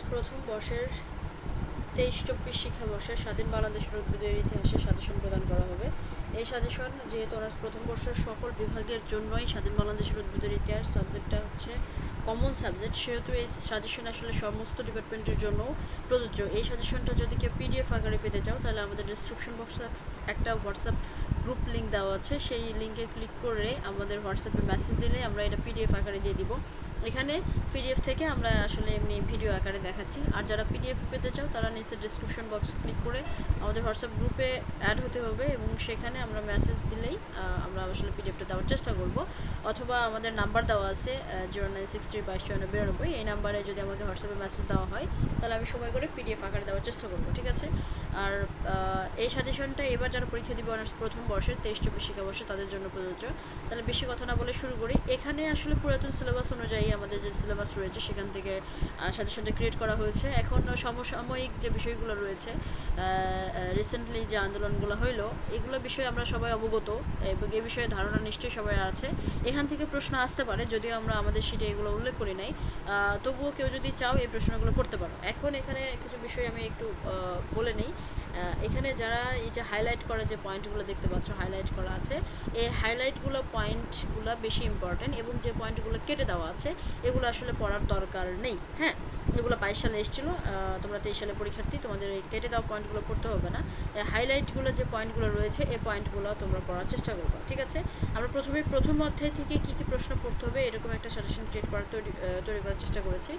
প্রথম বর্ষের তেইশ চব্বিশ শিক্ষাবর্ষে স্বাধীন বাংলাদেশের উদ্ভিদের ইতিহাসে সাজেশন প্রদান করা হবে। এই সাজেশন যেহেতু অনার্স প্রথম বর্ষের সকল বিভাগের জন্যই স্বাধীন বাংলাদেশের উদ্ভিদের ইতিহাস সাবজেক্টটা হচ্ছে কমন সাবজেক্ট সেহেতু এই সাজেশন আসলে সমস্ত ডিপার্টমেন্টের জন্য প্রযোজ্য। এই সাজেশনটা যদি কেউ পিডিএফ আকারে পেতে চাও, তাহলে আমাদের ডিসক্রিপশন বক্সে একটা হোয়াটসঅ্যাপ গ্রুপ লিঙ্ক দেওয়া আছে। সেই লিঙ্কে ক্লিক করে আমাদের হোয়াটসঅ্যাপে মেসেজ দিলে আমরা এটা পিডিএফ আকারে দিয়ে দিব। এখানে পিডিএফ থেকে আমরা আসলে এমনি ভিডিও আকারে দেখাচ্ছি। আর যারা পিডিএফ পেতে চাও, তারা নিচে ডিসক্রিপশন বক্সে ক্লিক করে আমাদের হোয়াটসঅ্যাপ গ্রুপে অ্যাড হতে হবে এবং সেখানে আমরা মেসেজ দিলেই আমরা আসলে পিডিএফটা দেওয়ার চেষ্টা করব। অথবা আমাদের নাম্বার দেওয়া আছে জিরো নাইন সিক্স থ্রি বাইশ চুয়ান্ন বিরানব্বই এই নাম্বারে যদি আমাকে হোয়াটসঅ্যাপে মেসেজ দেওয়া হয়, তাহলে আমি সময় করে পিডিএফ আকারে দেওয়ার চেষ্টা করব, ঠিক আছে? আর এই সাজেশনটা এবার যারা পরীক্ষা দিবে অনার্স প্রথম বর্ষের, তেইশ চব্বিশ শিক্ষাবর্ষে, তাদের জন্য প্রযোজ্য। তাহলে বেশি কথা না বলে শুরু করি। এখানে আসলে পুরাতন সিলেবাস অনুযায়ী আমাদের যে সিলেবাস রয়েছে, সেখান থেকে সাজেশনটা ক্রিয়েট করা হয়েছে। এখন সমসাময়িক যে বিষয়গুলো রয়েছে রিসেন্টলি যে আন্দোলনগুলো হইল, এগুলো বিষয়ে আমরা সবাই অবগত এবং এ বিষয়ে ধারণা নিশ্চয়ই সবাই আছে। এখান থেকে প্রশ্ন আসতে পারে, যদিও আমরা আমাদের সিটে এগুলো উল্লেখ করি নাই। তবুও কেউ যদি চাও এই প্রশ্নগুলো করতে পারো। এখন এখানে কিছু বিষয় আমি একটু বলে নিই। এখানে যারা এই যে হাইলাইট করা যে পয়েন্টগুলো দেখতে পাচ্ছ হাইলাইট করা আছে, এই হাইলাইটগুলো পয়েন্টগুলো বেশি ইম্পর্ট্যান্ট এবং যে পয়েন্টগুলো কেটে দেওয়া আছে, এগুলো আসলে পড়ার দরকার নেই। হ্যাঁ এগুলো বাইশ সালে এসেছিল তোমরা তেইশ সালে পরীক্ষার্থী তোমাদের এই কেটে দেওয়া পয়েন্টগুলো পড়তে হবে না। হাইলাইটগুলো যে পয়েন্টগুলো রয়েছে, এই পয়েন্টগুলো তোমরা পড়ার চেষ্টা করবে, ঠিক আছে? আমরা প্রথমে প্রথম অধ্যায় থেকে কী কী প্রশ্ন পড়তে হবে এরকম একটা সাজেশন ক্রিয়েট করার তৈরি তৈরি করার চেষ্টা করেছি।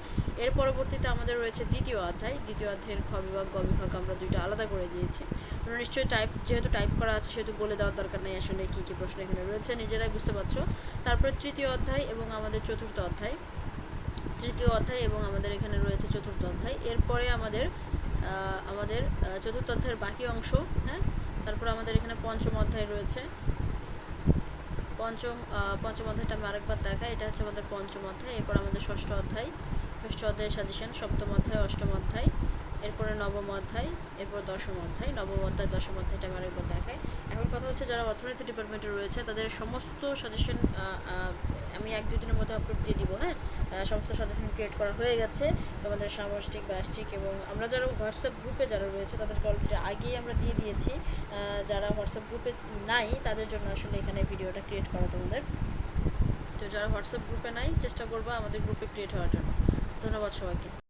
এর পরবর্তীতে আমাদের রয়েছে দ্বিতীয় অধ্যায়। দ্বিতীয় অধ্যায়ের খ বিভাগ, গ বিভাগ আমরা দুইটা আলাদা করে দিয়েছি। তোমরা নিশ্চয়ই টাইপ যেহেতু টাইপ করা আছে, সেহেতু বলে দেওয়ার দরকার নেই আসলে কী কী প্রশ্ন এখানে রয়েছে, নিজেরাই বুঝতে পারছ। তারপরে তৃতীয় অধ্যায় এবং আমাদের চতুর্থ অধ্যায়। তৃতীয় অধ্যায় এবং আমাদের এখানে রয়েছে চতুর্থ অধ্যায়। এরপরে আমাদের আমাদের চতুর্থ অধ্যায়ের বাকি অংশ হ্যাঁ? তারপর আমাদের এখানে পঞ্চম অধ্যায় রয়েছে। পঞ্চম পঞ্চম অধ্যায়টা আমি আরেকবার দেখাই। এটা হচ্ছে আমাদের পঞ্চম অধ্যায়, এরপর আমাদের ষষ্ঠ অধ্যায়। ষষ্ঠ অধ্যায় সাজেশন সপ্তম অধ্যায়, অষ্টম অধ্যায়, এরপরে নবম অধ্যায়, এরপর দশম অধ্যায়। নবম অধ্যায়, দশম অধ্যায়টা আমি আরেকবার দেখাই। এখন কথা হচ্ছে যারা অর্থনীতি ডিপার্টমেন্টে রয়েছে, তাদের সমস্ত সাজেশন আমি এক দুদিনের মধ্যে আপলোড দিয়ে দিব হ্যাঁ? সমস্ত সাজেশন ক্রিয়েট করা হয়ে গেছে, তোমাদের সামষ্টিক ব্যষ্টিক এবং আমরা যারা হোয়াটসঅ্যাপ গ্রুপে যারা রয়েছে, তাদেরকে অলরেডি আগেই আমরা দিয়ে দিয়েছি। যারা হোয়াটসঅ্যাপ গ্রুপে নাই, তাদের জন্য আসলে এখানে ভিডিওটা ক্রিয়েট করা তোমাদের। তো যারা হোয়াটসঅ্যাপ গ্রুপে নাই, চেষ্টা করব আমাদের গ্রুপে ক্রিয়েট হওয়ার জন্য। ধন্যবাদ সবাইকে।